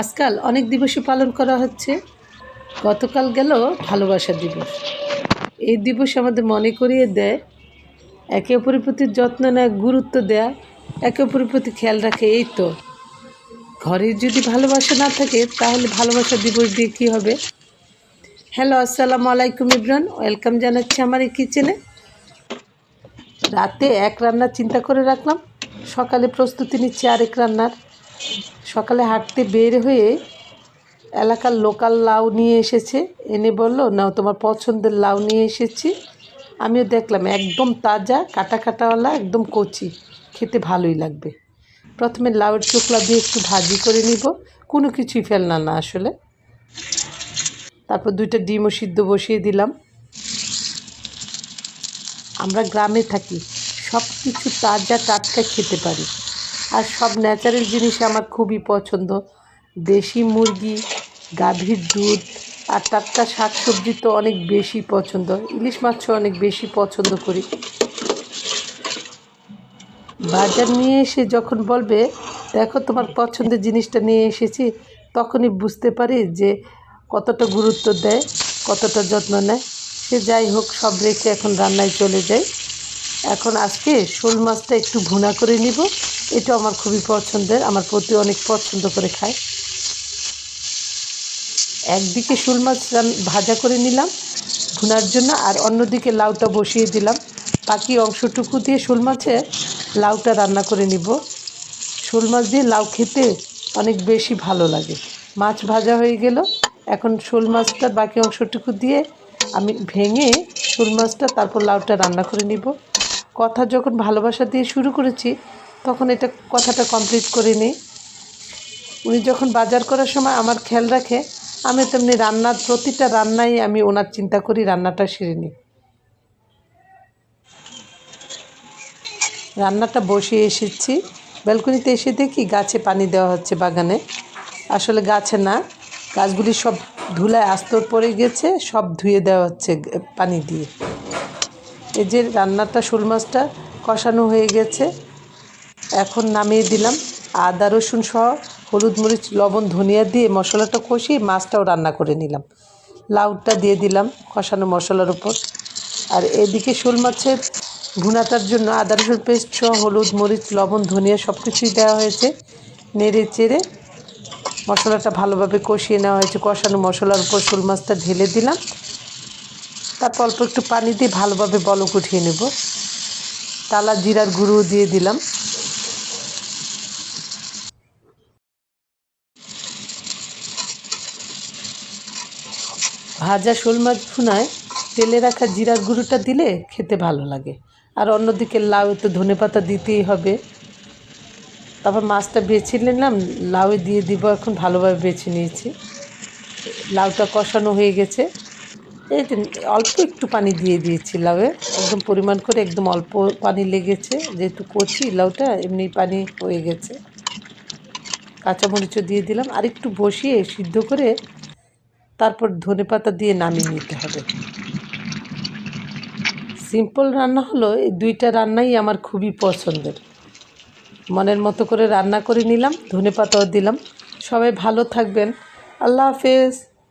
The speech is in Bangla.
আজকাল অনেক দিবসই পালন করা হচ্ছে। গতকাল গেল ভালোবাসা দিবস। এই দিবস আমাদের মনে করিয়ে দেয়, একে অপরের প্রতি যত্ন নেয়, গুরুত্ব দেয়া, একে অপরের প্রতি খেয়াল রাখে। এই তো, ঘরে যদি ভালোবাসা না থাকে, তাহলে ভালোবাসা দিবস দিয়ে কী হবে? হ্যালো, আসসালামু আলাইকুম ইব্রান ওয়েলকাম জানাচ্ছি আমার এই কিচেনে। রাতে এক রান্নার চিন্তা করে রাখলাম, সকালে প্রস্তুতি নিচ্ছি আরেক রান্নার। সকালে হাঁটতে বের হয়ে এলাকার লোকাল লাউ নিয়ে এসেছে। এনে বলল না তোমার পছন্দের লাউ নিয়ে এসেছি। আমিও দেখলাম, একদম তাজা, কাটা কাটাওয়ালা, একদম কচি। খেতে ভালোই লাগবে। প্রথমে লাউয়ের চোকলা দিয়ে একটু ভাজি করে নিব। কোনো কিছুই ফেলনা না আসলে। তারপর দুইটা ডিমও সিদ্ধ বসিয়ে দিলাম। আমরা গ্রামে থাকি সব কিছু তাজা টাটকা খেতে পারি। আর সব ন্যাচারাল জিনিস আমার খুবই পছন্দ। দেশি মুরগি, গাভীর দুধ আর টাটকা শাক সবজি তো অনেক বেশি পছন্দ। ইলিশ মাছও অনেক বেশি পছন্দ করি। বাজার নিয়ে এসে যখন বলবে, দেখো তোমার পছন্দের জিনিসটা নিয়ে এসেছি, তখনই বুঝতে পারি যে কতটা গুরুত্ব দেয়, কতটা যত্ন নেয়। সে যাই হোক, সব রেখে এখন রান্নায় চলে যায় এখন আজকে শোল মাছটা একটু ভুনা করে নিব। এটা আমার খুবই পছন্দের, আমার প্রতি অনেক পছন্দ করে খায়। একদিকে শোল মাছ ভাজা করে নিলাম ভুনার জন্য, আর অন্যদিকে লাউটা বসিয়ে দিলাম। বাকি অংশটুকু দিয়ে শোল মাছে লাউটা রান্না করে নিব। শোল মাছ দিয়ে লাউ খেতে অনেক বেশি ভালো লাগে। মাছ ভাজা হয়ে গেল। এখন শোল মাছটার বাকি অংশটুকু দিয়ে আমি ভেঙে শোল মাছটা তারপর লাউটা রান্না করে নিব। কথা যখন ভালোবাসা দিয়ে শুরু করেছি, তখন এটা কথাটা কমপ্লিট করে নিই উনি যখন বাজার করার সময় আমার খেয়াল রাখে, আমি তেমনি রান্নার প্রতিটা রান্নাই আমি ওনার চিন্তা করি, রান্নাটা সেরে নিই। রান্নাটা বসিয়ে এসেছি। ব্যালকনিতে এসে দেখি গাছে পানি দেওয়া হচ্ছে বাগানে। আসলে গাছে না, গাছগুলি সব ধুলায় আস্তর পড়ে গেছে, সব ধুয়ে দেওয়া হচ্ছে পানি দিয়ে। এই যে রান্নাটা, শোল মাছটা কষানো হয়ে গেছে। এখন নামিয়ে দিলাম। আদা, রসুন সহ হলুদ মরিচ, লবণ, ধনিয়া দিয়ে মশলাটা কষিয়ে মাছটাও রান্না করে নিলাম। লাউটা দিয়ে দিলাম কষানো মশলার উপর। আর এদিকে শোল মাছের ভুনাটার জন্য আদা, রসুন পেস্ট সহ হলুদ মরিচ, লবণ, ধনিয়া সব কিছুই দেওয়া হয়েছে। নেড়ে চেড়ে মশলাটা ভালোভাবে কষিয়ে নেওয়া হয়েছে। কষানো মশলার উপর শোল মাছটা ঢেলে দিলাম। তারপর অল্প একটু পানি দিয়ে ভালোভাবে বলক উঠিয়ে নেব। তালা জিরার গুঁড়ো দিয়ে দিলাম। ভাজা শোল মাছ ভুনায় তেলে রাখা জিরার গুঁড়োটা দিলে খেতে ভালো লাগে। আর অন্যদিকে লাউ তো ধনে পাতা দিতেই হবে। তারপর মাছটা বেছে নিলাম, লাউয়ে দিয়ে দিব, এখন ভালোভাবে বেছে নিয়েছি। লাউটা কষানো হয়ে গেছে। এই অল্প একটু পানি দিয়ে দিয়েছি লাউয়ে। একদম পরিমাণ করে একদম অল্প পানি লেগেছে। যেহেতু কচি লাউটা, এমনি পানি হয়ে গেছে। কাঁচামরিচও দিয়ে দিলাম। আর একটু বসিয়ে সিদ্ধ করে তারপর ধনে পাতা দিয়ে নামিয়ে নিতে হবে। সিম্পল রান্না হলো, এই দুইটা রান্নাই আমার খুবই পছন্দের। মনের মতো করে রান্না করে নিলাম, ধনে পাতাও দিলাম। সবাই ভালো থাকবেন। আল্লাহ হাফেজ।